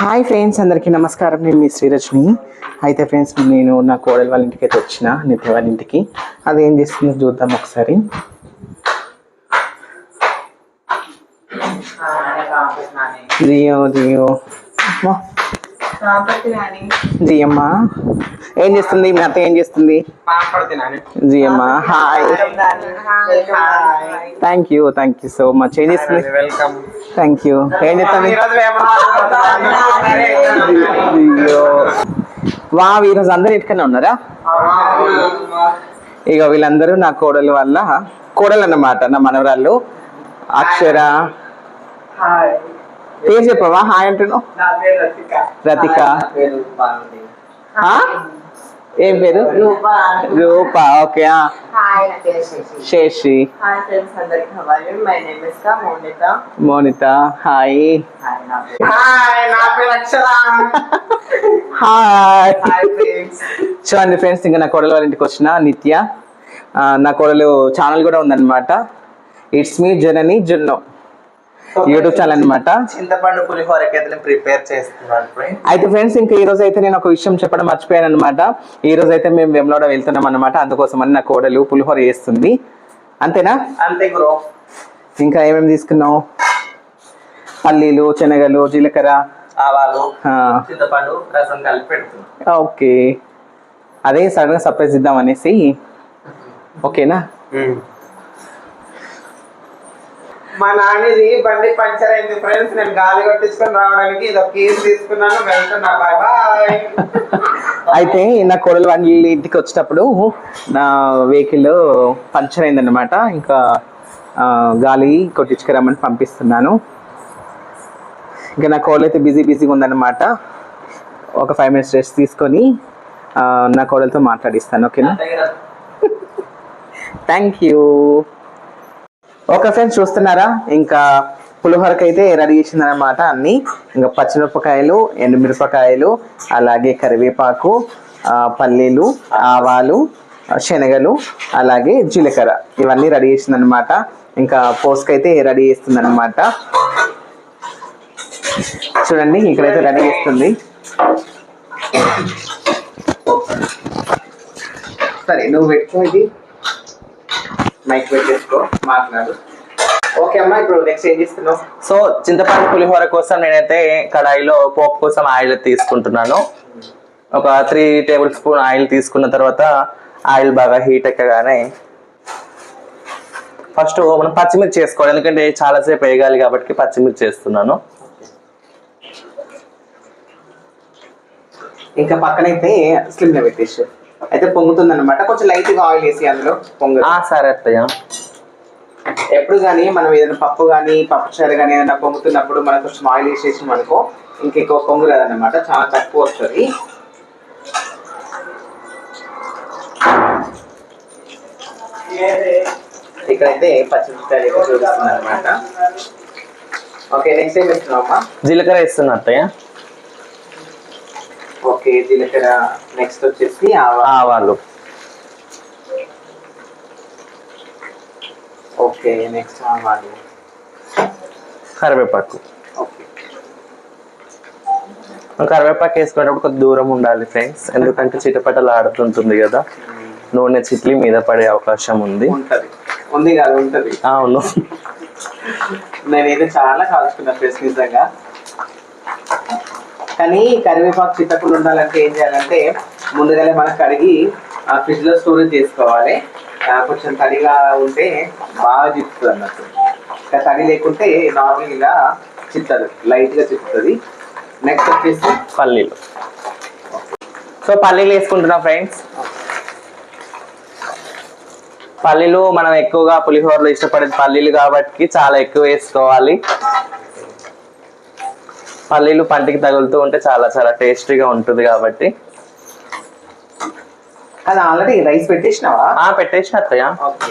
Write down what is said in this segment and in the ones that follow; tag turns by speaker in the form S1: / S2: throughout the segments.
S1: Hi friends అందరికీ నమస్కారం. నేను మీ శ్రీరజ్ని. అయితే ఫ్రెండ్స్ నేను నా కోడలి వాళ్ళ ఇంటికి అయితే వచ్చిన నిత్య వాళ్ళ ఇంటికి. అది ఏం చేస్తుందో చూద్దాం ఒకసారి. జియో జియో. జియమ్మ ఏం చేస్తుంది? మీ అత్త ఏం చేస్తుంది? Jiyyamma hi. Thank you thank you so much ఏం చేస్తుంది?
S2: వెల్కమ్.
S1: థ్యాంక్ యూ ఏం చేస్తుంది? అయ్యో. వా ఈరోజు అందరు ఇటుకనే ఉన్నారా? ఇక వీళ్ళందరూ నా కోడలు వల్ల కోడలు అన్నమాట నా మనవరాళ్ళు. అక్షర. పేరు చెప్పవా? హాయ్ అంటున్నావు. రతిక? ఏం పేరు? రూప. ఓకే ఆ.
S3: హాయ్ నా పేరు శశి
S1: శేషి.
S3: హాయ్ ఫ్రెండ్స్ అందరికి హవాయి మై నేమ్ ఇస్ కా మోనిత
S1: హాయ్.
S3: హాయ్ నా పేరు.
S2: హాయ్ నా పేరు అక్షర.
S1: హాయ్.
S3: హాయ్ ఫ్రెండ్స్
S1: చూడండి ఫ్రెండ్స్ ఇంకా నా కోడలు వాళ్ళ ఇంటికి వచ్చిన నిత్య. నా కోడలు ఛానల్ కూడా ఉందన్నమాట. It's me Janani Junno YouTube channel అన్నమాట.
S2: చింతపండు నేను ప్రిపేర్ చేస్తున్నాను
S1: అయితే ఫ్రెండ్స్ ఇంకా ఈ రోజు అయితే నేను ఒక విషయం చెప్పడం మర్చిపోయాను అనమాట ఈ రోజు అయితే మేము వెమ్లోడ వెళ్తున్నాం అనమాట అందుకోసం అని నా కోడలు పులిహోర చేస్తుంది. అంతేనా?
S2: అంతే బ్రో
S1: ఇంకా ఏమేమి తీసుకున్నావు? పల్లీలు శనగలు జీలకర్ర.
S2: ఆవాలు చింతపండు రసం కలిపి
S1: ఓకే. అదే సడన్గా సర్ప్రైజ్ ఇద్దాం అనేసి. ఓకేనా?
S2: మా నాన్నది బండి పంచర్ అయింది ఫ్రెండ్స్. నేను గాలి కొట్టించుకొని రావడానికి ఇది ఒక కేసు తీసుకున్నాను. వెళ్తున్నా. Bye bye.
S1: అయితే నా కోడలు వాళ్ళ ఇంటికి వచ్చేటప్పుడు నా వెహికల్ పంచర్ అయిందన్నమాట. ఇంకా గాలి కొట్టించుకురమ్మని పంపిస్తున్నాను. ఇంకా నా కోడలు అయితే బిజీ బిజీగా ఉందన్నమాట. ఒక ఫైవ్ మినిట్స్ రెస్ట్ తీసుకొని నా కోడలతో మాట్లాడిస్తాను. ఓకేనా? థ్యాంక్ యూ ఓకే ఫ్రెండ్స్ చూస్తున్నారా? ఇంకా పులిహోరకి అయితే రెడీ చేసింది అనమాట అన్ని. ఇంకా పచ్చిమిరపకాయలు ఎండుమిరపకాయలు అలాగే కరివేపాకు పల్లీలు ఆవాలు శనగలు అలాగే జీలకర్ర. ఇవన్నీ రెడీ చేసింది అనమాట ఇంకా పోస్కైతే అయితే రెడీ చేస్తుంది అనమాట చూడండి ఇక్కడైతే రెడీ చేస్తుంది. సరే నువ్వు పెట్టుకో ఇది. మైక్ పెట్టేసుకో మాట్లాడు. ఓకే అమ్మా ఇప్పుడు నెక్స్ట్ ఏం చేస్తున్నావు?
S4: సో చింతపండు పులిహోర కోసం నేనైతే కడాయిలో పోపు కోసం ఆయిల్ తీసుకుంటున్నాను. ఒక త్రీ టేబుల్ స్పూన్ ఆయిల్ తీసుకున్న తర్వాత ఆయిల్ బాగా హీట్ ఎక్కగానే ఫస్ట్ మనం పచ్చిమిర్చి చేసుకోవాలి ఎందుకంటే చాలాసేపు వేగాలి కాబట్టి పచ్చిమిర్చి చేస్తున్నాను
S1: ఇంకా పక్కనైతే స్లిమ్ పెట్టేసి అయితే పొంగుతుంది అనమాట కొంచెం లైట్గా ఆయిల్ వేసి అందులో పొంగు
S4: ఆ సరే అత్తయ్య.
S1: ఎప్పుడు కానీ మనం ఏదైనా పప్పు కానీ పప్పు చారు కానీ ఏదైనా పొంగుతున్నప్పుడు మనం కొంచెం ఆయిల్ వేసేసాం అనుకో ఇంకెక్కువ పొంగు రాదన్నమాట చాలా తక్కువ వస్తుంది. ఇక్కడైతే పచ్చిమిరపకాయలు అయితే చూపిస్తుంది అనమాట ఓకే నెక్స్ట్ ఏం వేస్తున్నావు అమ్మా?
S4: జీలకర్ర వేస్తున్నా అత్తయ్య.
S1: ఓకే జీలకర్ర నెక్స్ట్ వచ్చేసి ఆవా
S4: ఆవాలు.
S1: ఓకే నెక్స్ట్ ఆవాలు.
S4: కరివేపాకు. కరివేపాకు వేసుకునేటప్పుడు కొద్ది దూరం ఉండాలి ఫ్రెండ్స్ ఎందుకంటే చిటపటలు ఆడుతుంటుంది కదా. నూనె చిట్లి మీద పడే అవకాశం ఉంది.
S1: ఉంది కాదు ఉంటది.
S4: అవును.
S1: నేనైతే చాలా కాల్చుకున్నా ఫ్రెష్ నిజంగా. కానీ కరివేపాకు చిత్తకుండా ఉండాలంటే ఏం చేయాలంటే ముందుగానే మనం కడిగి ఆ ఫ్రిడ్జ్లో స్టోరేజ్ చేసుకోవాలి. కొంచెం తడిగా ఉంటే బాగా చిప్పుతుంది అన్నట్టు. ఇంకా తడి లేకుంటే నార్మల్ ఇలా చిత్తదు లైట్గా నెక్స్ట్ వచ్చేసి
S4: పల్లీలు. సో పల్లీలు వేసుకుంటున్నా ఫ్రెండ్స్ పల్లీలు మనం ఎక్కువగా పులిహోరలో ఇష్టపడేది పల్లీలు కాబట్టి చాలా ఎక్కువ వేసుకోవాలి. పల్లీలు పంటికి తగులుతూ ఉంటే చాలా చాలా టేస్టీగా ఉంటుంది కాబట్టి.
S1: అది ఆల్రెడీ రైస్ పెట్టేసినావా?
S4: ఆ పెట్టేసిన అత్తయ్య.
S1: ఓకే.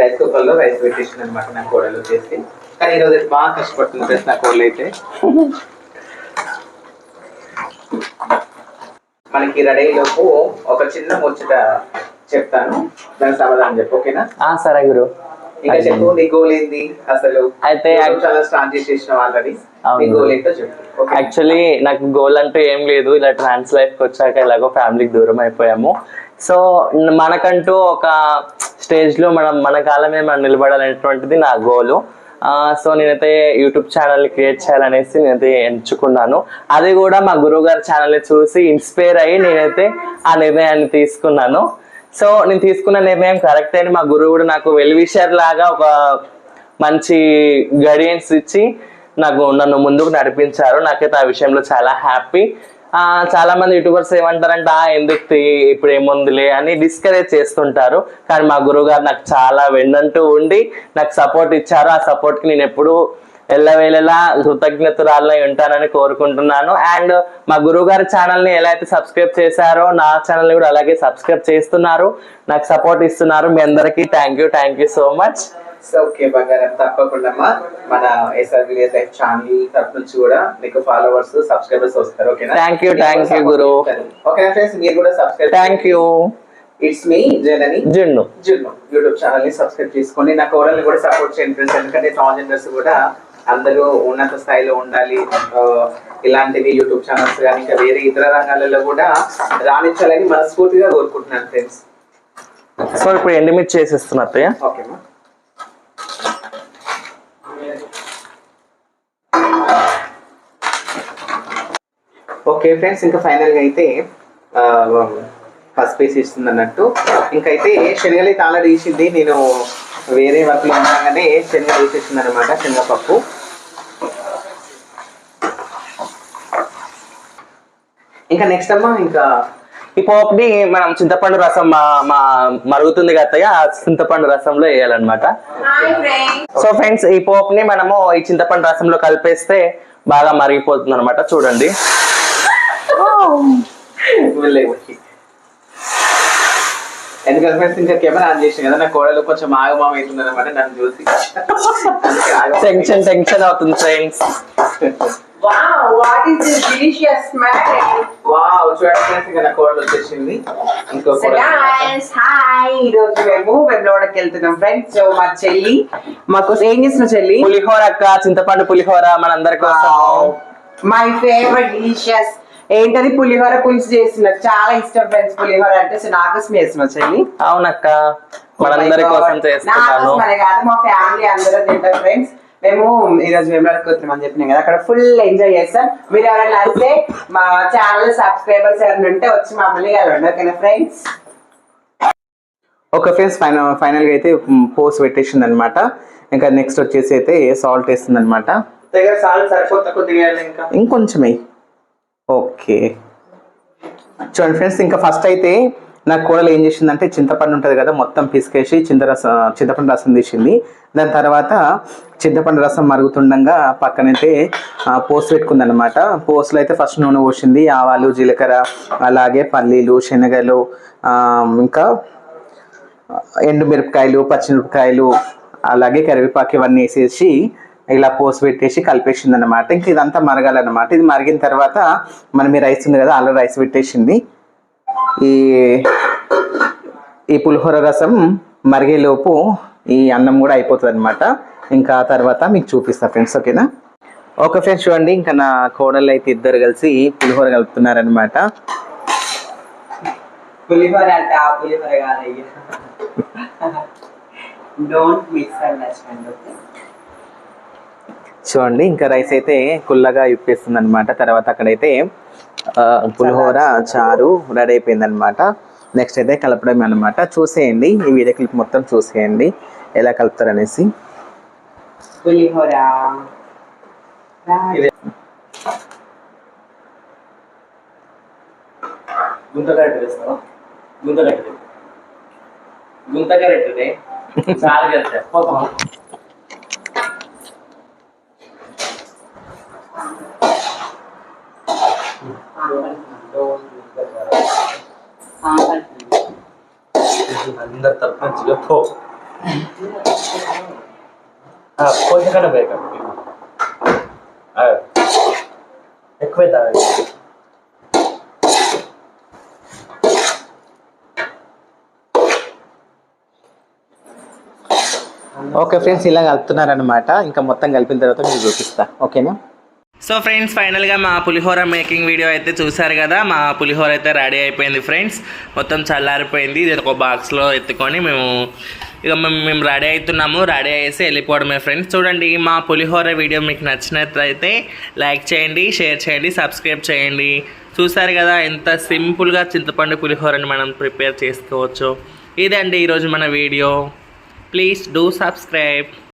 S1: రైస్ కుక్కర్లో రైస్ పెట్టేసిన అనమాట నా కోడలు వచ్చేసి. కానీ ఈరోజు బాగా కష్టపడుతుంది ఫ్రెండ్స్ నా కోడలు అయితే. మనకి రెడీ లోపు ఒక చిన్న ముచ్చట చెప్తాను. దానికి సమాధానం చెప్పు ఓకేనా?
S4: ఆ సరే గురు.
S1: ఇంకా చెప్పు నీ గోల్ ఏంది? అసలు
S4: అయితే
S1: చాలా స్టార్ట్ చేసేసినావు ఆల్రెడీ
S4: యాక్చువల్లీ నాకు గోల్ అంటూ ఏం లేదు. ఇలా ట్రాన్స్ లైఫ్కి వచ్చాక ఎలాగో ఫ్యామిలీకి దూరం అయిపోయాము. సో మనకంటూ ఒక స్టేజ్లో మనం మన కాలం మీద మనం నిలబడాలనేటువంటిది నా గోలు సో నేనైతే యూట్యూబ్ ఛానల్ని క్రియేట్ చేయాలనేసి నేనైతే ఎంచుకున్నాను. అది కూడా మా గురువు గారి ఛానల్ని చూసి ఇన్స్పైర్ అయ్యి నేనైతే ఆ నిర్ణయాన్ని తీసుకున్నాను. సో నేను తీసుకున్న నిర్ణయం కరెక్ట్ అని మా గురువు కూడా నాకు వెల్ విషర్ లాగా ఒక మంచి గైడెన్స్ ఇచ్చి నాకు నన్ను ముందుకు నడిపించారు. నాకైతే ఆ విషయంలో చాలా హ్యాపీ చాలా మంది యూట్యూబర్స్ ఏమంటారంటే ఎందుకు ఇప్పుడు ఏముందిలే అని డిస్కరేజ్ చేస్తుంటారు. కానీ మా గురువుగారు నాకు చాలా వెన్నంటూ ఉండి నాకు సపోర్ట్ ఇచ్చారు. ఆ సపోర్ట్కి నేను ఎప్పుడు ఎల్లవేళలా కృతజ్ఞతరాలై ఉంటానని కోరుకుంటున్నాను. అండ్ మా గురువుగారి ఛానల్ని ఎలా అయితే సబ్స్క్రైబ్ చేశారో నా ఛానల్ని కూడా అలాగే సబ్స్క్రైబ్ చేస్తున్నారు. నాకు సపోర్ట్ ఇస్తున్నారు. మీ అందరికీ thank you thank you so much
S2: so okay బంగారం తప్పకుండా మన ఎస్ఆర్ విలేజ్ లైఫ్ ఛానల్ తరఫు నుంచి కూడా మీకు ఫాలోవర్స్ సబ్స్క్రైబర్స్ వస్తారు ఓకేనా
S4: Thank you, thank you, గురు.
S2: ఓకేనా ఫ్రెండ్స్ మీరు కూడా subscribe
S4: thank you
S2: it's me Janani
S4: Junnu
S2: Junnu YouTube ఛానల్ని సబ్స్క్రైబ్ చేసుకోండి. నా కోడల్ని కూడా సపోర్ట్ చేయండి ఫ్రెండ్స్ ఎందుకంటే ట్రాన్స్జెండర్స్ కూడా అందరూ ఉన్నత స్థాయిలో ఉండాలి. ఇలాంటివి యూట్యూబ్ ఛానల్స్ కానీ ఇంకా వేరే ఇతర రంగాలలో కూడా రాణించాలని మనస్ఫూర్తిగా కోరుకుంటున్నాను ఫ్రెండ్స్
S4: సో ఇప్పుడు ఎండిమిర్చి చేసేస్తున్నా అత్తయ్య.
S2: ఓకేమా ఓకే ఫ్రెండ్స్ ఇంకా ఫైనల్గా అయితే ఫస్ట్ పీస్ ఇస్తుంది అన్నట్టు ఇంకైతే శనగలు అయితే ఆల్రెడీ ఇచ్చింది నేను వేరే వర్క్లో ఉండగానే శనగ వేసేసింది అనమాట శనగపప్పు. ఇంకా నెక్స్ట్ అమ్మా ఇంకా
S4: ఈ పోపుని మనం చింతపండు రసం మా మా మరుగుతుంది కదా చింతపండు రసంలో వేయాలన్నమాట.
S3: హాయ్ ఫ్రెండ్స్
S4: సో ఫ్రెండ్స్ ఈ పోపుని మనము ఈ చింతపండు రసంలో కలిపేస్తే బాగా మరిగిపోతుంది అనమాట చూడండి.
S2: ఎందుకంటే ఫ్రెండ్స్ ఇంకా కెమెరా ఆన్ చేసిన కదా నా కోడలు కొంచెం ఆగమామ అవుతుంది అనమాట నన్ను చూసి.
S4: టెన్షన్ టెన్షన్ అవుతుంది friends
S3: wow what is this delicious smell
S2: wow చూడండి నా కోడలు వచ్చేసింది. ఇంకో
S3: గైస్ హాయ్ ఈ రోజు మేము వెమ్లవాడకి వెళ్తున్నాం. ఫ్రెండ్స్ సో మా చెల్లి మాకు ఏం చేసిన చెల్లి?
S4: పులిహోర అక్క చింతపండు పులిహోర మనందరి కోసం.
S3: మై ఫేవరెట్ డిలీషియస్ ఏంటది పులిహోర పులుసు చేసిన చాలా ఇష్టం ఫ్రెండ్స్ పులిహోర అంటే. సో నాకోసం చేసిన చెల్లి?
S4: అవునక్క. మనందరి కోసం
S3: నా
S4: చేస్తున్నాను.
S3: కోసమనే కాదు మా ఫ్యామిలీ అందరూ తింటాం ఫ్రెండ్స్ మేము ఈ రోజు వెంబడికి వస్తున్నాం అని చెప్పినాం కదా. అక్కడ ఫుల్ ఎంజాయ్ చేస్తాం. మీరు ఎవరైనా వస్తే మా ఛానల్ సబ్స్క్రైబర్స్ ఎవరైనా ఉంటే వచ్చి మమ్మల్ని కలవండి. ఓకేనా ఫ్రెండ్స్
S1: ఒక ఫ్రెండ్స్ ఫైనల్ ఫైనల్గా అయితే పోస్ట్ పెట్టేసింది అనమాట ఇంకా నెక్స్ట్ వచ్చేసి అయితే సాల్ట్ వేస్తుంది అనమాట ఇంకొంచెమే ఓకే. చూడండి ఫ్రెండ్స్ ఇంకా ఫస్ట్ అయితే నా కూరలు ఏం చేసిందంటే చింతపండు ఉంటుంది కదా మొత్తం పిసికేసి చింత రసం చింతపండు రసం తీసింది. దాని తర్వాత చింతపండు రసం మరుగుతుండగా పక్కనైతే ఆ, పోసు పెట్టుకుంది అనమాట పోసులో అయితే ఫస్ట్ నూనె పోసింది ఆవాలు జీలకర్ర అలాగే పల్లీలు శనగలు ఇంకా ఎండుమిరపకాయలు పచ్చిమిరపకాయలు అలాగే కరివేపాకు ఇవన్నీ వేసేసి ఇలా పోసి పెట్టేసి కలిపేసింది అనమాట ఇంక ఇదంతా మరగాలన్నమాట. ఇది మరిగిన తర్వాత మనం ఈ రైస్ ఉంది కదా అలా రైస్ పెట్టేసింది. ఈ ఈ పులిహోర రసం మరిగేలోపు ఈ అన్నం కూడా అయిపోతుంది అనమాట ఇంకా ఆ తర్వాత మీకు చూపిస్తా ఫ్రెండ్స్ ఓకేనా? ఓకే ఫ్రెండ్స్ చూడండి. ఇంకా నా కోడళ్ళు అయితే ఇద్దరు కలిసి పులిహోర కలుపుతున్నారనమాట
S3: పులిహోర అంటే ఆ పులిహోర కాదయ్యా. డోంట్ మిస్ అండర్స్టాండ్ ఓకే
S1: చూడండి ఇంకా రైస్ అయితే కుల్లగా ఇప్పేస్తుంది అనమాట తర్వాత అక్కడైతే పులిహోర చారు రెడీ అయిపోయింది అనమాట నెక్స్ట్ అయితే కలపడమే అనమాట చూసేయండి ఈ వీడియో క్లిప్ మొత్తం చూసేయండి. ఎలా కలుపుతారు అనేసి
S3: పులిహోర
S4: గుంతగడ్డ వేస్తావా గుంతగడ్డ గుంతగడ్డే చాలు కదా అందరు తరపు నుంచి చెప్పు పోషకన బేక ఎక్కువ
S1: ఓకే ఫ్రెండ్స్ ఇలా కలుపుతున్నారనమాట ఇంకా మొత్తం కలిపిన తర్వాత మీకు చూపిస్తా ఓకేనా
S4: సో ఫ్రెండ్స్ ఫైనల్గా మా పులిహోర మేకింగ్ వీడియో అయితే చూసారు కదా. మా పులిహోర అయితే రెడీ అయిపోయింది ఫ్రెండ్స్ మొత్తం చల్లారిపోయింది. ఇది ఒక బాక్స్లో ఎత్తుకొని మేము ఇక మేము మేము రెడీ అవుతున్నాము. రెడీ అయ్యేసి వెళ్ళిపోవడమే ఫ్రెండ్స్ చూడండి మా పులిహోర వీడియో మీకు నచ్చినట్లయితే లైక్ చేయండి షేర్ చేయండి సబ్స్క్రైబ్ చేయండి. చూసారు కదా ఎంత సింపుల్గా చింతపండు పులిహోరని మనం ప్రిపేర్ చేసుకోవచ్చు. ఇదండి ఈరోజు మన వీడియో ప్లీజ్ డూ సబ్స్క్రైబ్